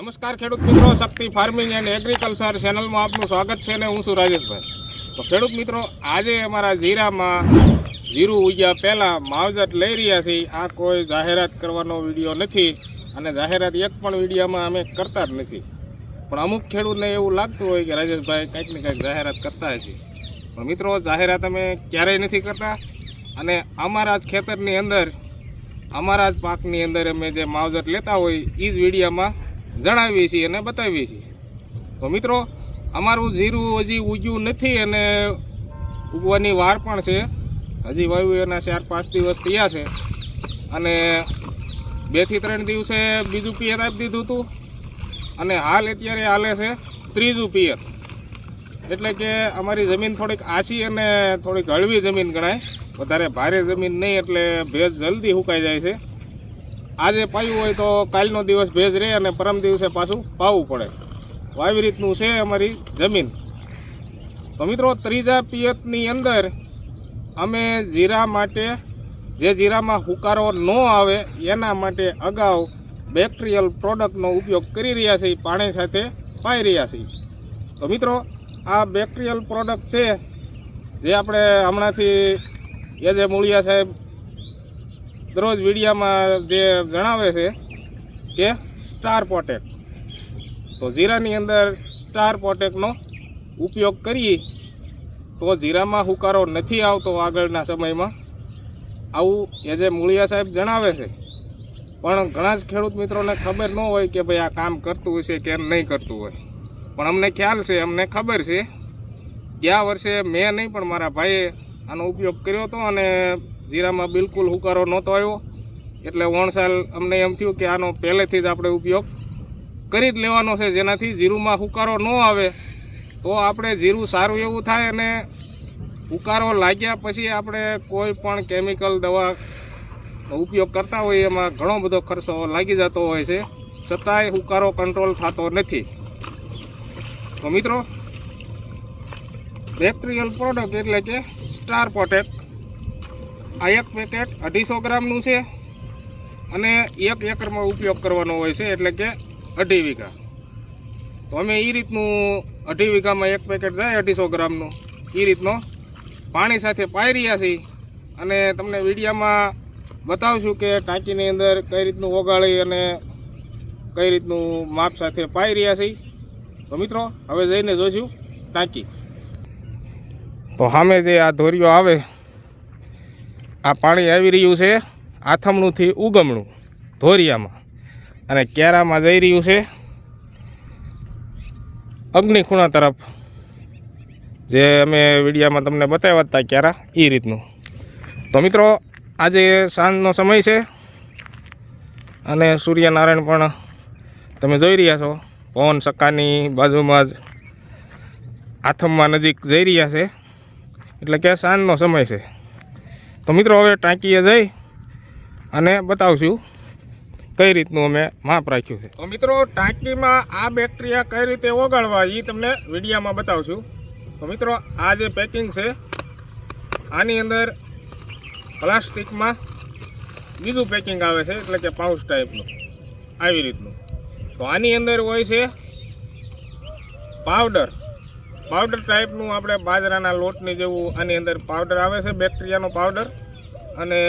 નમસ્કાર ખેડૂત મિત્રો, શક્તિ ફાર્મિંગ એન્ડ એગ્રીકલ્ચર ચેનલમાં આપનું સ્વાગત છે ને હું છું રાજેશભાઈ. તો ખેડૂત મિત્રો, આજે અમારા જીરામાં જીરું ઉગ્યા પહેલાં માવજત લઈ રહ્યા છીએ. આ કોઈ જાહેરાત કરવાનો વીડિયો નથી અને જાહેરાત એક પણ વિડીયોમાં અમે કરતા જ નથી. પણ અમુક ખેડૂતને એવું લાગતું હોય કે રાજેશભાઈ કંઈક ને કંઈક જાહેરાત કરતા હશે. પણ મિત્રો, જાહેરાત અમે ક્યારેય નથી કરતા અને અમારા જ ખેતરની અંદર, અમારા જ પાકની અંદર અમે જે માવજત લેતા હોય એ જ વિડીયામાં જણાવીએ છીએ અને બતાવીએ છીએ. તો મિત્રો, અમારું જીરું હજી ઉગ્યું નથી અને ઉગવાની વાર પણ છે. હજી વાયુ એના ચાર પાંચ દિવસ થયા છે. અને બેથી ત્રણ દિવસે બીજું પિયર આપી દીધું હતું. અને હાલ અત્યારે હાલે છે ત્રીજું પિયર એટલે કે અમારી જમીન થોડીક આછી અને થોડીક હળવી જમીન ગણાય. વધારે ભારે જમીન નહીં, એટલે ભેજ જલ્દી સુકાઈ જાય છે. આજે પાયું હોય તો કાલનો દિવસ ભેજ રહે અને પરમ દિવસે પાછું પાવું પડે. આવી રીતનું છે અમારી જમીન. તો મિત્રો, ત્રીજા પિયતની અંદર અમે જીરા માટે જે જીરામાં હુકારો ન આવે એના માટે અગાઉ બેક્ટેરિયલ પ્રોડક્ટનો ઉપયોગ કરી રહ્યા છીએ, પાણી સાથે પાઈ રહ્યા છીએ. તો મિત્રો, આ બેક્ટેરિયલ પ્રોડક્ટ છે જે આપણે હમણાંથી એ જે મૂળિયા સાહેબ દરરોજ વિડીયામાં જે જણાવે છે કે સ્ટાર પોટેક. તો જીરાની અંદર સ્ટાર પોટેકનો ઉપયોગ કરીએ, તો જીરામાં હુકારો નથી આવતો આગળના સમયમાં. આવું એ જે મૂળિયા સાહેબ જણાવે છે. પણ ઘણા જ ખેડૂત મિત્રોને ખબર ન હોય કે ભાઈ આ કામ કરતું હશે કે નહીં કરતું હોય. પણ અમને ખ્યાલ છે, અમને ખબર છે. ગયા વર્ષે મેં નહીં, પણ મારા ભાઈએ આનો ઉપયોગ કર્યો હતો અને જીરામાં બિલકુલ હુકારો નહોતો આવ્યો. એટલે વણસાલ અમને એમ થયું કે આનો પહેલેથી જ આપણે ઉપયોગ કરી જ લેવાનો છે. જેનાથી જીરુમાં હુકારો ન આવે તો આપણે જીરું સારું એવું થાય અને ઉકારો લાગ્યા પછી આપણે કોઈ પણ કેમિકલ દવા ઉપયોગ કરતા હોઈએ એમાં ઘણો બધો ખર્ચો લાગી જતો હોય છે. છતાંય ઉકારો કંટ્રોલ થતો નથી. તો મિત્રો બેક્ટેરિયલ પ્રોડક્ટ એટલે કે સ્ટાર પોટેક આ એક પેકેટ અઢીસો ગ્રામનું છે અને એક એકરમાં ઉપયોગ કરવાનો હોય છે એટલે કે અઢી વીઘા. તો અમે એ રીતનું અઢી વીઘામાં એક પેકેટ જાય અઢીસો ગ્રામનું. એ રીતનો પાણી સાથે પાઈ રહ્યા છીએ અને તમને વિડીયામાં બતાવશું કે ટાંકીની અંદર કઈ રીતનું ઓગાળી અને કઈ રીતનું માપ સાથે પાઈ રહ્યા છીએ. તો મિત્રો, હવે જઈને જોઈશું ટાંકી. તો સામે જે આ ધોરીઓ આવે આ પાણી આવી રહ્યું છે આથમણુંથી ઉગમણું ધોરિયામાં. અને કેરામાં જઈ રહ્યું છે અગ્નિ ખૂણા તરફ. જે અમે વિડીયામાં તમને બતાવ્યા હતા ક્યારા એ રીતનું. તો મિત્રો, આજે સાંજનો સમય છે અને સૂર્યનારાયણ પણ તમે જોઈ રહ્યા છો. પવન સક્કાની બાજુમાં જ આથમમાં નજીક જઈ રહ્યા છે. એટલે કે સાંજનો સમય છે. તો મિત્રો હવે ટાંકીએ જઈ અને બતાવશું કઈ રીતનું અમે માપ રાખ્યું છે. તો મિત્રો ટાંકીમાં આ બેક્ટેરિયા કઈ રીતે ઓગાળવા એ તમને વિડીયામાં બતાવશું. તો મિત્રો આ જે પેકિંગ છે, આની અંદર પ્લાસ્ટિકમાં બીજું પેકિંગ આવે છે, એટલે કે પાઉચ ટાઈપનું, આવી રીતનું. તો આની અંદર હોય છે પાવડર. પાવડર ટાઈપનું આપણે બાજરાના લોટની જેવું આની અંદર પાવડર આવે છે બેક્ટેરિયાનો પાવડર અને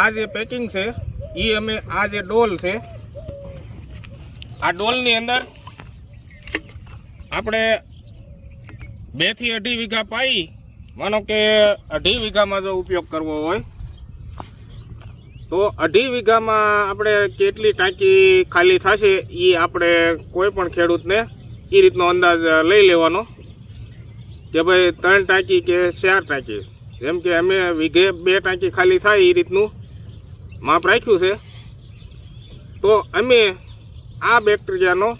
આ જે પેકિંગ છે એ અમે આ જે ડોલ છે, આ ડોલની અંદર આપણે બેથી અઢી વીઘા પાઈ, માનો કે અઢી વીઘામાં જો ઉપયોગ કરવો હોય, તો અઢી વીઘામાં આપણે કેટલી ટાંકી ખાલી થશે એ આપણે કોઈ પણ ખેડૂતને એ રીતનો અંદાજ લઈ લેવાનો કે ભાઈ ત્રણ ટાંકી કે ચાર ટાંકી. જેમ કે અમે વીઘે બે ટાંકી ખાલી થાય એ રીતનું માપ રાખ્યું છે. તો અમે આ બેક્ટેરિયાનો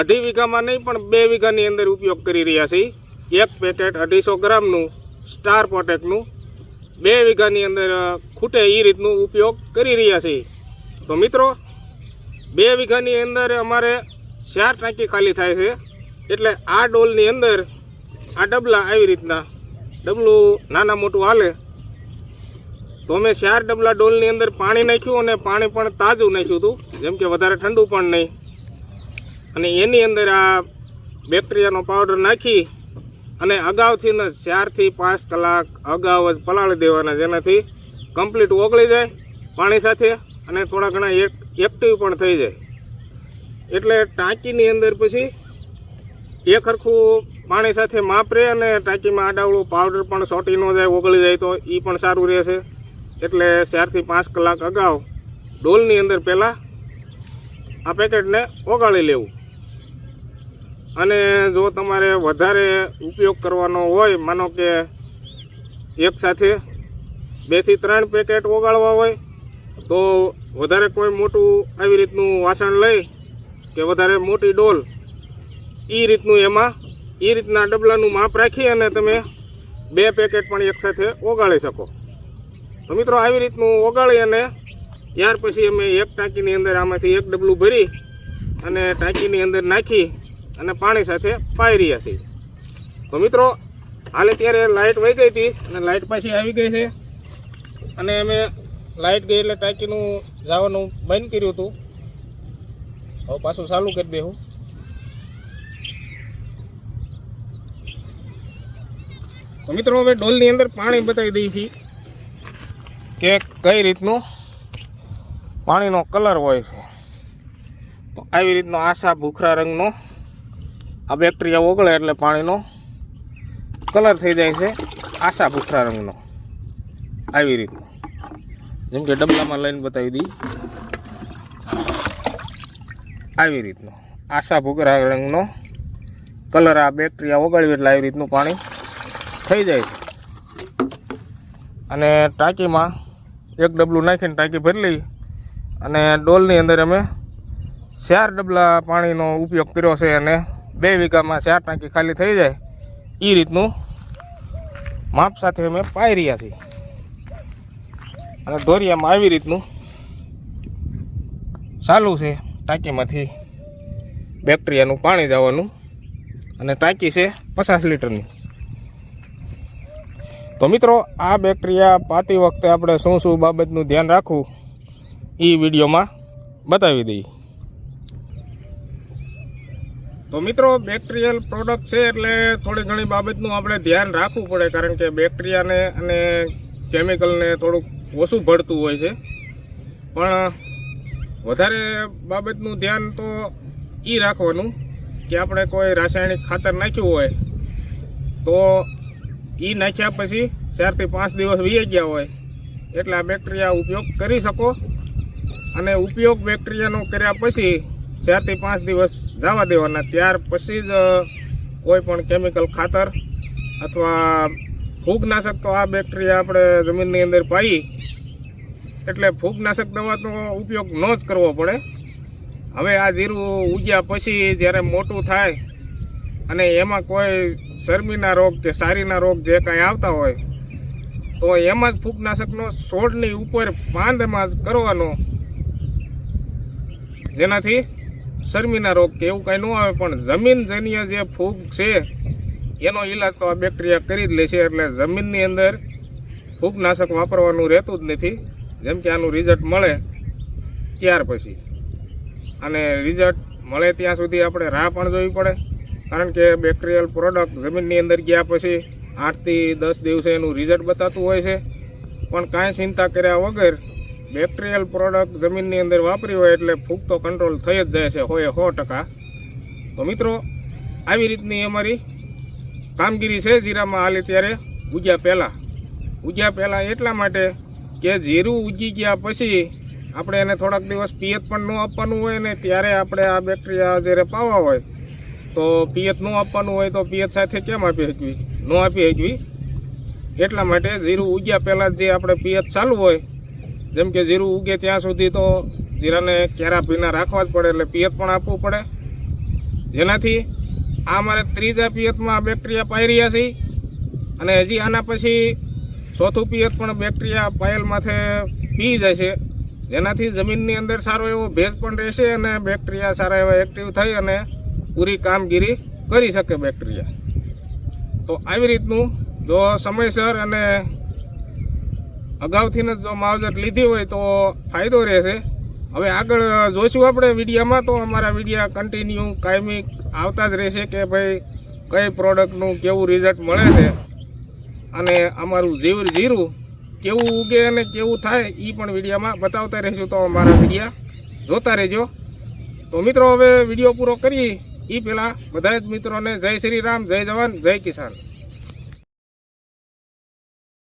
અઢી વીઘામાં નહીં પણ બે વીઘાની અંદર ઉપયોગ કરી રહ્યા છીએ. એક પેકેટ અઢીસો ગ્રામનું સ્ટાર પોટેકનું બે વીઘાની અંદર ખૂટે એ રીતનું ઉપયોગ કરી રહ્યા છીએ. તો મિત્રો, બે વીઘાની અંદર અમારે ચાર ટાંકી ખાલી થાય છે. એટલે આ ડોલની અંદર આ ડબલા આવી રીતના. ડબલું નાના મોટું હાલે. તો અમે ચાર ડબલા ડોલની અંદર પાણી નાખ્યું અને પાણી પણ તાજું નાખ્યું હતું. જેમ કે વધારે ઠંડુ પણ નહીં. અને એની અંદર આ બેક્ટેરિયાનો પાવડર નાખી અને અગાઉથી ને ચારથી પાંચ કલાક અગાઉ જ પલાળી દેવાના, જેનાથી કમ્પ્લીટ ઓગળી જાય પાણી સાથે અને થોડા ઘણા એક એક્ટિવ પણ થઈ જાય. એટલે ટાંકીની અંદર પછી એક સરખું પાણી સાથે માપ રહે અને ટાંકીમાં આડાવડું પાવડર પણ સોટી ન જાય, ઓગળી જાય તો એ પણ સારું રહેશે. એટલે ચારથી પાંચ કલાક અગાઉ ડોલની અંદર પહેલાં આ પેકેટને ઓગાળી લેવું. અને જો તમારે વધારે ઉપયોગ કરવાનો હોય, માનો કે એક સાથે બેથી ત્રણ પેકેટ ઓગાળવા હોય, તો વધારે કોઈ મોટું આવી રીતનું વાસણ લઈ કે વધારે મોટી ડોલ એ રીતનું એમાં એ રીતના ડબલાનું માપ રાખી અને તમે બે પેકેટ પણ એકસાથે ઓગાળી શકો. તો મિત્રો આવી રીતનું ઓગાળી અને ત્યાર પછી અમે એક ટાંકીની અંદર આમાંથી એક ડબલું ભરી અને ટાંકીની અંદર નાખી અને પાણી સાથે પાઈ રહ્યા છીએ. તો મિત્રો, હાલે ત્યારે લાઇટ વહી ગઈ હતી અને લાઇટ પાછી આવી ગઈ છે. અને અમે લાઇટ ગઈ એટલે ટાંકીનું જવાનું બંધ કર્યું હતું. હવે પાછું ચાલુ કરી દેવું તો મિત્રો, હવે ડોલની અંદર પાણી બતાવી દઈએ છીએ કે કઈ રીતનું પાણીનો કલર હોય છે. તો આવી રીતનો આશા ભૂખરા રંગનો આ બેક્ટેરિયા ઓગળે એટલે પાણીનો કલર થઈ જાય છે આશા ભૂખરા રંગનો. આવી રીતનો. જેમ કે ડબલામાં લઈને બતાવી દઈ આવી રીતનો. આશા ભૂગરા રંગનો કલર આ બેક્ટેરિયા ઓગાળ્યું એટલે આવી રીતનું પાણી થઈ જાય. અને ટાંકીમાં એક ડબલું નાખીને ટાંકી ભરી લઈ અને ડોલની અંદર અમે ચાર ડબલા પાણીનો ઉપયોગ કર્યો છે અને બે વીઘામાં ચાર ટાંકી ખાલી થઈ જાય. એ રીતનું માપ સાથે અમે પાઈ રહ્યા છીએ. અને ધોરિયામાં આવી રીતનું ચાલુ છે. ટાંકીમાંથી બેક્ટેરિયાનું પાણી જવાનું અને ટાંકી છે પચાસ લીટરની. તો મિત્રો, આ બેક્ટેરિયા પાતી વખતે આપણે શું શું બાબતનું ધ્યાન રાખવું એ વિડીયોમાં બતાવી દઈએ. તો મિત્રો, બેક્ટેરિયલ પ્રોડક્ટ છે એટલે થોડી ઘણી બાબતનું આપણે ધ્યાન રાખવું પડે, કારણ કે બેક્ટેરિયાને અને કેમિકલને થોડુંક ઓછું ભળતું હોય છે. પણ વધારે બાબતનું ધ્યાન તો એ રાખવાનું કે આપણે કોઈ રાસાયણિક ખાતર નાખ્યું હોય તો એ નાખ્યા પછી ચારથી પાંચ દિવસ વી ગયા હોય એટલે આ બેક્ટેરિયા ઉપયોગ કરી શકો અને ઉપયોગ બેક્ટેરિયાનો કર્યા પછી ચારથી પાંચ દિવસ જવા દેવાના. ત્યાર પછી જ કોઈ પણ કેમિકલ ખાતર અથવા ફૂગનાશક તો આ બેક્ટેરિયા આપણે જમીનની અંદર પાઈ એટલે ફૂગનાશક દવાનો ઉપયોગ ન જ કરવો પડે. હવે આ જીરું ઉગ્યા પછી જ્યારે મોટું થાય અને એમાં કોઈ શરમીના રોગ કે સારીના રોગ જે કાંઈ આવતા હોય, તો એમાં જ ફૂગનાશકનો છોડની ઉપર પાંદમાં જ કરવાનો. જેનાથી શરમીના રોગ કે એવું કાંઈ ન આવે, પણ જમીનજન્ય જે ફૂગ છે, એનો ઈલાજ તો આ બેક્ટેરિયા કરી જ લે છે, એટલે જમીનની અંદર ફૂગનાશક વાપરવાનું રહેતું જ નથી. જેમ કે આનું રિઝલ્ટ મળે ત્યાર પછી. અને રિઝલ્ટ મળે ત્યાં સુધી આપણે રાહ પણ જોવી પડે. કારણ કે બેક્ટેરિયલ પ્રોડક્ટ જમીનની અંદર ગયા પછી આઠથી દસ દિવસે એનું રિઝલ્ટ બતાવતું હોય છે. પણ કાંઈ ચિંતા કર્યા વગર બેક્ટેરિયલ પ્રોડક્ટ જમીનની અંદર વાપરી હોય એટલે ફૂગ તો કંટ્રોલ થઈ જ જાય છે હોય સો ટકા. તો મિત્રો, આવી રીતની અમારી કામગીરી છે. જીરામાં હાલી ત્યારે ઉગ્યા પહેલાં. ઉગ્યા પહેલાં એટલા માટે કે જીરું ઉગી ગયા પછી આપણે એને થોડાક દિવસ પિયત પણ ન આપવાનું હોય ને ત્યારે આપણે આ બેક્ટેરિયા જ્યારે પાવા હોય, તો પિયત ન આપવાનું હોય તો પિયત સાથે કેમ આપી શકવી? ન આપી શકવી. એટલા માટે જીરું ઉગ્યા પહેલાં જે આપણે પિયત ચાલુ હોય, જેમ કે જીરું ઉગે ત્યાં સુધી તો જીરાને કેરા ભીના રાખવા જ પડે એટલે પિયત પણ આપવું પડે. જેનાથી આ મારે ત્રીજા પિયતમાં બેક્ટેરિયા પાઈ રહ્યા છે. અને હજી આના પછી ચોથું પિયત પણ બેક્ટેરિયા પાયેલ માથે પી જાય છે. જેનાથી જમીનની અંદર સારો એવો ભેજ પણ રહેશે અને બેક્ટેરિયા સારા એવા એક્ટિવ થઈ અને પૂરી કામગીરી કરી શકે બેક્ટેરિયા. તો આવી રીતનું જો સમયસર અને અગાઉથી જ માવજત લીધી હોય તો ફાયદો રહેશે. હવે આગળ જોઈશું આપણે વિડીયામાં તો અમારા વિડીયા કન્ટિન્યુ કાયમી આવતા જ રહેશે કે ભાઈ કઈ પ્રોડક્ટનું કેવું રિઝલ્ટ મળે છે. અને અમારું જીવર જીરું, કેવું ઉગે અને કેવું થાય એ પણ વિડીયામાં બતાવતા રહેશું તો અમારા વિડીયા જોતા રહેજો. તો મિત્રો, હવે વીડિયો પૂરો કરી એ પહેલાં બધા જ મિત્રોને જય શ્રી રામ, જય જવાન, જય કિસાન.